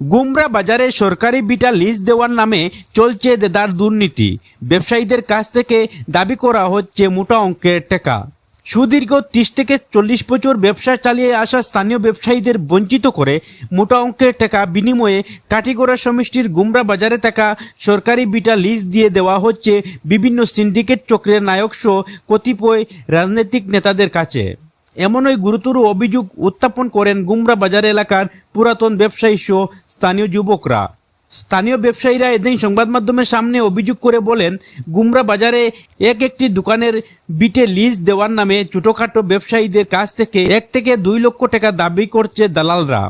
গুমরা বাজারে সরকারি বিটা লিজ দেওয়ার নামে চলছে দেদার দুর্নীতি। ব্যবসায়ীদের কাছ থেকে দাবি করা হচ্ছে মোটা অঙ্কের টাকা। সুদীর্ঘ ত্রিশ থেকে চল্লিশ বছর ব্যবসা চালিয়ে আসা স্থানীয় ব্যবসায়ীদের বঞ্চিত করে মোটা অঙ্কের টাকা বিনিময়ে কাঠিগড়া সমষ্টির গুমরা বাজারে থাকা সরকারি বিটা লিজ দিয়ে দেওয়া হচ্ছে বিভিন্ন সিন্ডিকেট চক্রের নায়ক সহ কতিপয় রাজনৈতিক নেতাদের কাছে। এমনই গুরুতর অভিযোগ উত্থাপন করেন গুমরা বাজার এলাকার পুরাতন ব্যবসায়ী সহ স্থানীয় যুবকরা। স্থানীয় ব্যবসায়ীরা এদিন সংবাদ মাধ্যমের সামনে অভিযোগ করে বলেন, গুমরা বাজারে এক একটি দোকানের বিটে লিজ দেওয়ার নামে ছোটোখাটো ব্যবসায়ীদের কাছ থেকে এক থেকে দুই লক্ষ টাকা দাবি করছে দালালরা।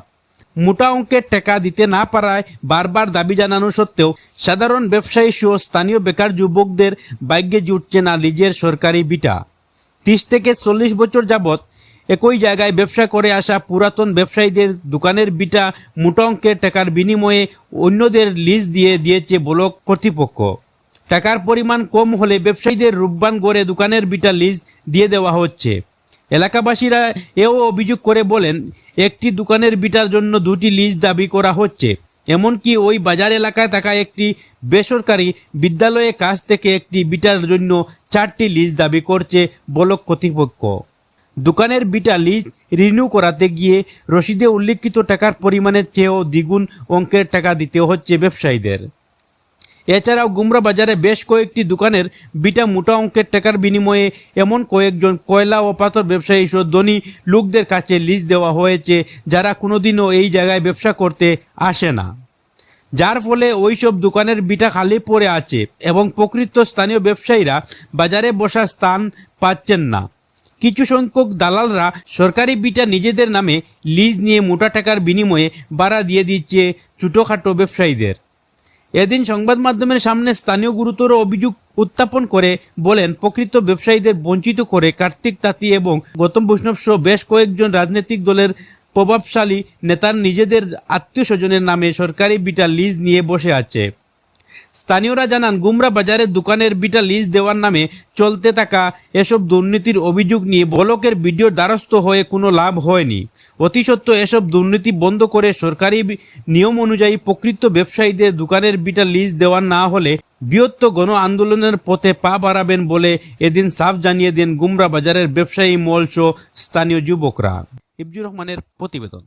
মোটা অঙ্কের টাকা দিতে না পারায় বারবার দাবি জানানো সত্ত্বেও সাধারণ ব্যবসায়ী সহ স্থানীয় বেকার যুবকদের বাইকে জুটছে না লিজের সরকারি বিটা। তিরিশ থেকে চল্লিশ বছর যাবৎ একই জায়গায় ব্যবসা করে আসা পুরাতন ব্যবসায়ীদের দোকানের বিটা মোটা অঙ্কের টাকার বিনিময়ে অন্যদের লিজ দিয়ে দিয়েছে ব্লক কর্তৃপক্ষ। টাকার পরিমাণ কম হলে ব্যবসায়ীদের রূপবান গড়ে দোকানের বিটা লিজ দিয়ে দেওয়া হচ্ছে। এলাকাবাসীরা এও অভিযোগ করে বলেন, একটি দোকানের বিটার জন্য দুটি লিজ দাবি করা হচ্ছে। এমনকি ওই বাজার এলাকায় থাকা একটি বেসরকারি বিদ্যালয়ের কাছ থেকে একটি বিটার জন্য চারটি লিজ দাবি করছে ব্লক কর্তৃপক্ষ। দোকানের বিটা লিজ রিনিউ করাতে গিয়ে রসিদে উল্লিখিত টাকার পরিমাণের চেয়েও দ্বিগুণ অঙ্কের টাকা দিতে হচ্ছে ব্যবসায়ীদের। এছাড়াও গুমরা বাজারে বেশ কয়েকটি দোকানের বিটা মোটা অঙ্কের টাকার বিনিময়ে এমন কয়েকজন কয়লা ও পাথর ব্যবসায়ী সহ ধনী লোকদের কাছে লিজ দেওয়া হয়েছে, যারা কোনোদিনও এই জায়গায় ব্যবসা করতে আসে না। যার ফলে ওইসব দোকানের বিটা খালি পড়ে আছে এবং প্রকৃত স্থানীয় ব্যবসায়ীরা বাজারে বসার স্থান পাচ্ছেন না। কিছু সংখ্যক দালালরা সরকারি বিটা নিজেদের নামে লিজ নিয়ে মোটা টাকার বিনিময়ে ভাড়া দিয়ে দিচ্ছে ছোটোখাটো ব্যবসায়ীদের। এদিন সংবাদ মাধ্যমের সামনে স্থানীয় গুরুতর অভিযোগ উত্থাপন করে বলেন, প্রকৃত ব্যবসায়ীদের বঞ্চিত করে কার্তিক তাঁতি এবং গৌতম বৈষ্ণব সহ বেশ কয়েকজন রাজনৈতিক দলের প্রভাবশালী নেতার নিজেদের আত্মীয় স্বজনের নামে সরকারি বিটা লিজ নিয়ে বসে আছে। স্থানীয়রা জানান, গুমরা বাজারে দোকানের বিটা লিজ দেওয়ার নামে চলতে থাকা এসব দুর্নীতির অভিযোগ নিয়ে বলকের ভিডিওর দ্বারস্থ হয়ে কোনো লাভ হয়নি। অতিসত্ত্ব এসব দুর্নীতি বন্ধ করে সরকারি নিয়ম অনুযায়ী প্রকৃত ব্যবসায়ীদের দোকানের বিটা লিজ দেওয়ার না হলে বৃহত্ত গণ আন্দোলনের পথে পা বাড়াবেন বলে এদিন সাফ জানিয়ে দেন গুমরা বাজারের ব্যবসায়ী মল সহ স্থানীয় যুবকরা। ইবজুর রহমানের প্রতিবেদন।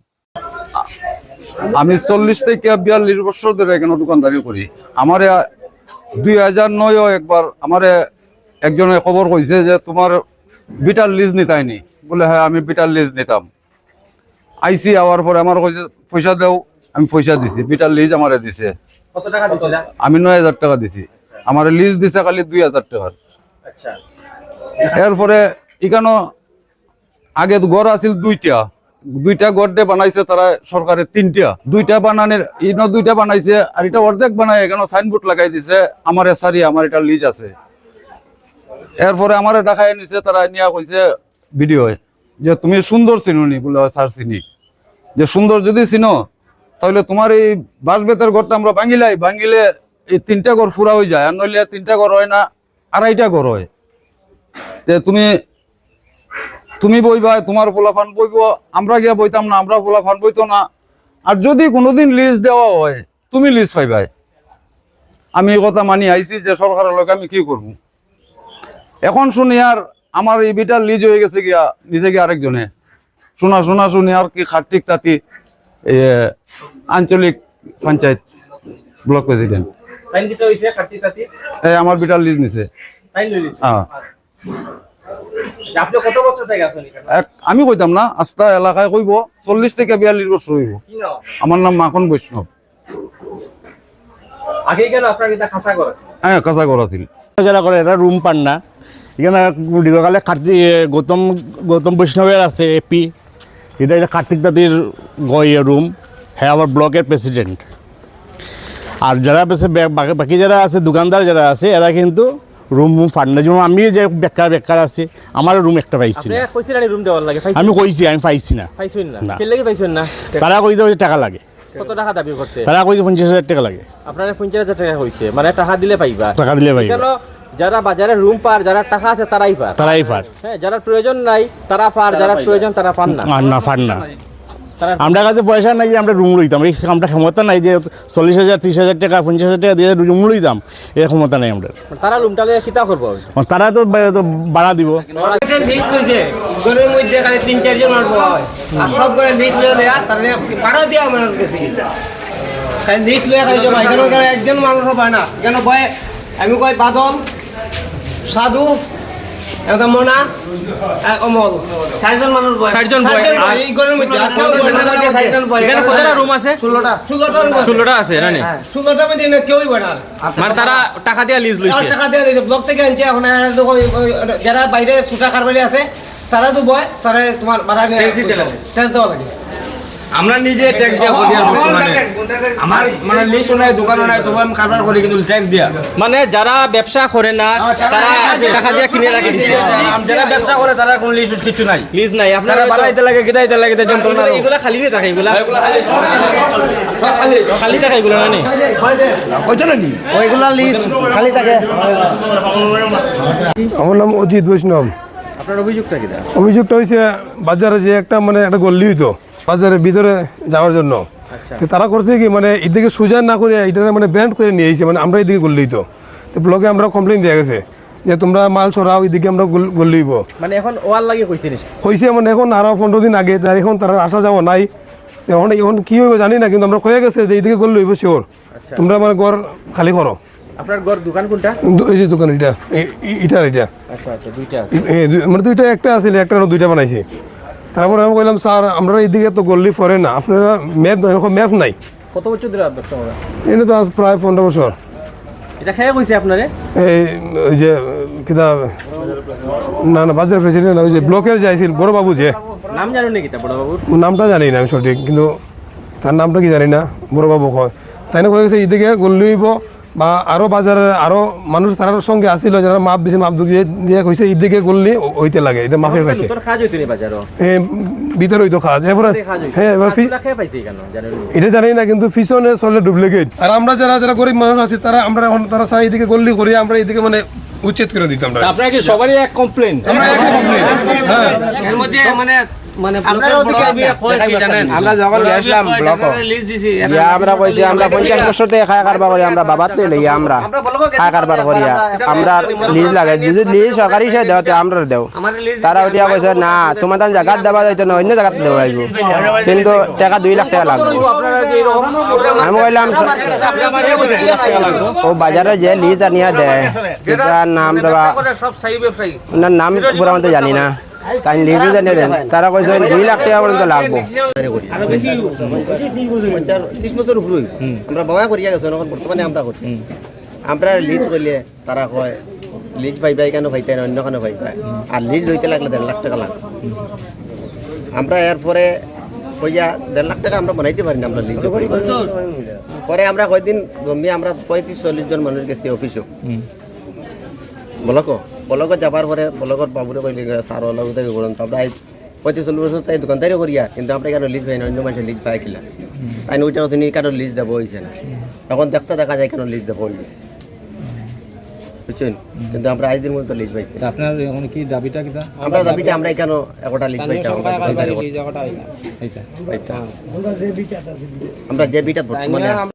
আমি চল্লিশ থেকে বিয়াল্লিশ বছর ধরে এখানে দোকানদারি করি। আমারে দুই হাজার নয়ও একবার আমারে একজনে খবর কইছে যে তোমার বিটার লিজ নিতাইনি। বলে হ্যাঁ আমি বিটার লিজ নিতাম। আইসি আওয়ার পরে আমার কইছে পয়সা দেও। আমি পয়সা দিছি বিটার লিজ আমারে দিছে। আমি নয় হাজার টাকা দিছি। আমার লিজ দিছে খালি দুই হাজার টাকার। আচ্ছা। এরপরে এখানে আগে গড় আছিল দুইটা। দুইটা দিয়ে বানাইছে তারা সরকারের তিনটা। দুইটা বানানোর ইনো দুইটা বানাইছে আর এটা অর্ধেক বানাই এখানে সাইনবোর্ড লাগাই দিছে আমার সারি আমার এটা লিজ আছে। এরপরে আমার দেখাই নিছে তারা নিয়া কইছে ভিডিও যে তুমি সুন্দর চিনুনি বলে "হয়, স্যার চিনি। যে সুন্দর যদি চিনো তাহলে তোমার এই বাস বেতের ঘরটা আমরা ভাঙিলাই ভাঙিলে এই তিনটা ঘর ফুরা হয়ে যায় আর নইলে তিনটা ঘর হয় না আড়াইটা ঘর হয়। তুমি তুমি বইবা তোমার ফোলাফান বইব আমরা গিয়া বইতাম না আমরা ফোলাফান বইতো না। আর যদি কোনোদিন লিজ দেওয়া হয় তুমি লিজ পাইবাই। আমি এই কথা মানি আইছি যে সরকারের লোক আমি কি করব? এখন শুনি আর আমার এই বিটার লিজ হয়ে গেছে গিয়া নিজে গিয়ে আরেকজনে। শোনা শোনা শুনি আর কি কার্তিক তাঁতি আঞ্চলিক পঞ্চায়েত ব্লক প্রেসিডেন্ট। আমার বিটার লিজ নিছে। হ্যাঁ। আপনি কত বছর থেকে আছেন আমি কইতাম না আস্তা এলাকায় কইব চল্লিশ থেকে বিয়াল্লিশ বছর হইব। আমার নাম মাখন বৈষ্ণব। আগে কেন আপনার এটা খাসা হ্যাঁ কাঁচা করা ছিল। যারা করে এরা রুম পান না। এখানে দীর্ঘকালে কার্তিক গৌতম গৌতম বৈষ্ণবের আছে এপি এটা এটা কার্তিক দাদির রুম হ্যাঁ আমার ব্লকের প্রেসিডেন্ট আর যারা বাকি যারা আছে দোকানদার যারা আছে এরা কিন্তু রুম পান না। যেমন আমি যে বেকার বেকার আছে আমার রুম একটা পাইছি না। রুম দেওয়ার লাগে? আমি কইছি আমি পাইছি না। পাইছেন না? লাগে পাইছেন না? তারা কইতে হচ্ছে টাকা লাগে? কত টাকা দাবি করছে? তারা কইছে পঞ্চাশ হাজার টাকা লাগে? আপনার পঞ্চাশ হাজার টাকা হইছে মানে টাকা দিলে পাইবা। টাকা দিলে পাই কেন? যারা বাজারে রুম পার যারা টাকা আছে তারাই পার। তারাই পার। হ্যাঁ যারা প্রয়োজন নাই তারা পার যারা প্রয়োজন তারা পান না না পান না। আমরা কাছে পয়সা নাই যে আমরা রুম লইতাম। এই আমরা ক্ষমতা নাই যে চল্লিশ হাজার ত্রিশ হাজার টাকা পঞ্চাশ হাজার টাকা দিয়ে রুম লইতাম এই ক্ষমতা নাই আমরা তারা রুমটা কিতা করব? তারা তো ভাড়া দিব। ঘরের মধ্যে খালি তিন চারজন মানুষ হয়। আর সব করে লিস্ট লয়ে দেয়া তার ভাড়া দিয়া মানুষ গেছে খালি লিস্ট লয়ে খালি জমা এখানে একজন মানুষও পায় না? কেন কয় আমি কয় বাদল সাধু মনা অমল। চারজন মানুষ চারজন এই ঘরের মধ্যে। আর কেউ বয়। না, চারজন এখানে কতটা রুম আছে? ষোলোটা। ষোলোটা room আছে। ষোলোটা আছে না নি? হ্যাঁ, মধ্যে না কেউই বয় মানে তারা টাকা দিয়া লিজ লইছে। টাকা দিয়ে দিতে ব্লক থেকে আনছে এখন যারা বাইরে ছুটা কারবারি আছে তারা তো বয় তারা তোমার ভাড়া নিয়ে Tax দিতে লাগে। ট্যাক্স দেওয়া লাগে। আমরা নিজে ট্যাক্স দিয়া করি আর বর্তমানে। আমার মানে লিস্ট নাই দোকান নাই তবু আমি কারবার করি কিন্তু ট্যাক্স দিয়া। মানে যারা ব্যবসা করে না তারা টাকা দিয়া কিনে রাখি দিছে। যারা ব্যবসা করে তারা কোনো লিস্ট কিছু নাই। লিজ নাই। আপনারা বাড়াইতে লাগে গিটাইতে লাগে যন্ত্রণা এগুলা- খালি নেই থাকে এগুলা খালি। থাকে এগুলো না নি? ওইগুলা লিস্ট খালি থাকে। আমার নাম অজিত বৈষ্ণব। আপনার অভিযোগটা কিটা অভিযোগটা হয়েছে বাজারে যে একটা মানে একটা গল্লি হইতো। বাজারের ভিতরে যাওয়ার জন্য। তো তারা করছে কি মানে এদিকে সোজা না করে এটা মানে ব্যান্ড করে নিয়ে এসেছে মানে আমরা এদিকে গল্লি হইতো তো ব্লকে আমরা কমপ্লেন দেওয়া গেছে যে তোমরা মাল সরাও এদিকে আমরা গল্লি হইব মানে এখন ওয়াল লাগি কইছে হয়েছে মানে এখন আরও পনেরো দিন আগে তার এখন তারা আসা যাওয়া নাই। এখন এখন কি হইব জানি না কিন্তু আমরা কয়ে গেছে যে এইদিকে গল্লি হইব শিওর তোমরা মানে ঘর খালি করো। আপনার ঘর দোকান কোনটা? এই যে দোকান এটা এই- এটা। আচ্ছা আচ্ছা দুইটা আছে। মানে দুইটা একটা আছিল একটা দুইটা বানাইছি। তারপরে আমি কইলাম স্যার আমরা এইদিকে তো গল্লি পরে না। আপনারা ম্যাপ এরকম ম্যাপ নাই। কত বছর ধরে ব্যবসা করা এনে তো প্রায় পনেরো বছর। এটা খেয়ে কইছে আপনারে? এই ওই যে কিতা না না বাজার প্রেসিডেন্ট না ওই যে ব্লকের যে আইছিল বড় বাবু যে। নাম জানো নাকি তা বড় নামটা জানি না আমি সঠিক কিন্তু তার নামটা কি জানি না বড় বাবু কয়। তাই না কয়ে গেছে এইদিকে গল্লি হইব বা আরও বাজারে আরও মানুষ তার সঙ্গে আসছিল যারা মাপ দিছে মাপ দিয়ে দিয়ে কইছে এইদিকে করলে হইতে লাগে। এটা মাপে পাইছে। তোর কাজ হইতো নি বাজারও। ভিতরে হইতো খাওয়া এরপরে হ্যাঁ এবার? এটা জানি না কিন্তু পিছনে চলে ডুপ্লিকেট। আর আমরা যারা যারা গরিব মানুষ আছি তারা আমরা এখন তারা চাই এদিকে গল্লি করি আমরা এদিকে মানে উচ্ছেদ করে দিতাম। আমরা আপনারা কি সবারই এক কমপ্লেন আমরা একই complaint। হ্যাঁ। এর মধ্যে মানে মানে আপনারা ওদিকে জানেন? আমরা যখন গেছিলাম ব্লক ইয়া আমরা কইছি আমরা পঞ্চাশ বছর থেকে খায় কারবার করি আমরা বাবার তো লই আমরা খায় কারবার করি আমরা লিজ লাগে যদি লিজ সরকারি হিসেবে দেওয়া তো আমরা দেও তারা কইছে না তোমার তার জায়গাত দেওয়া যাইতো না অন্য জায়গাতে দেওয়া কিন্তু টাকা দুই লাখ টাকা লাগবে। আমি কইলাম ও বাজারে যে লিজ আনিয়া দেয় নাম পুরা মতো জানি না। তাই লিজও জানিয়ে দেন তারা কইছে দুই লাখ টাকা পর্যন্ত লাগবে। ত্রিশ বছর উপরে আমরা বাবা করিয়া গেছো এখন বর্তমানে আমরা করছি আমরা লিজ করলে তারা কয় লিজ পাই পাই কেন না অন্য কেন পাই পাই আর লিজ লইতে লাগলে দেড় লাখ টাকা লাগবে। আমরা এরপরে কইয়া দেড় লাখ টাকা আমরা বানাইতে পারি না আমরা লিজ পরে আমরা কয়দিন জমি আমরা পঁয়ত্রিশ চল্লিশ জন মানুষ গেছি অফিসও বলক বলক যাবার পরে বলকর বাবুরে কইলে সার অলগ থেকে তারপরে আজ পঁয়ত্রিশ চল্লিশ বছর তাই দোকানদারি করিয়া কিন্তু আমরা কেন লিজ পাই না অন্য মানুষের লিজ পাই কিলা তাই ওইটা তিনি কেন লিজ দেবো হয়েছে না তখন দেখতে দেখা যায় কেন লিজ দেবো লিজ বুঝছেন কিন্তু আমরা আজদের মতো লিজ পাইছি। আপনার কি দাবিটা কিটা আমরা দাবিটা আমরা কেন একটা লিজ পাইতাম আমরা যে বিটা বর্তমানে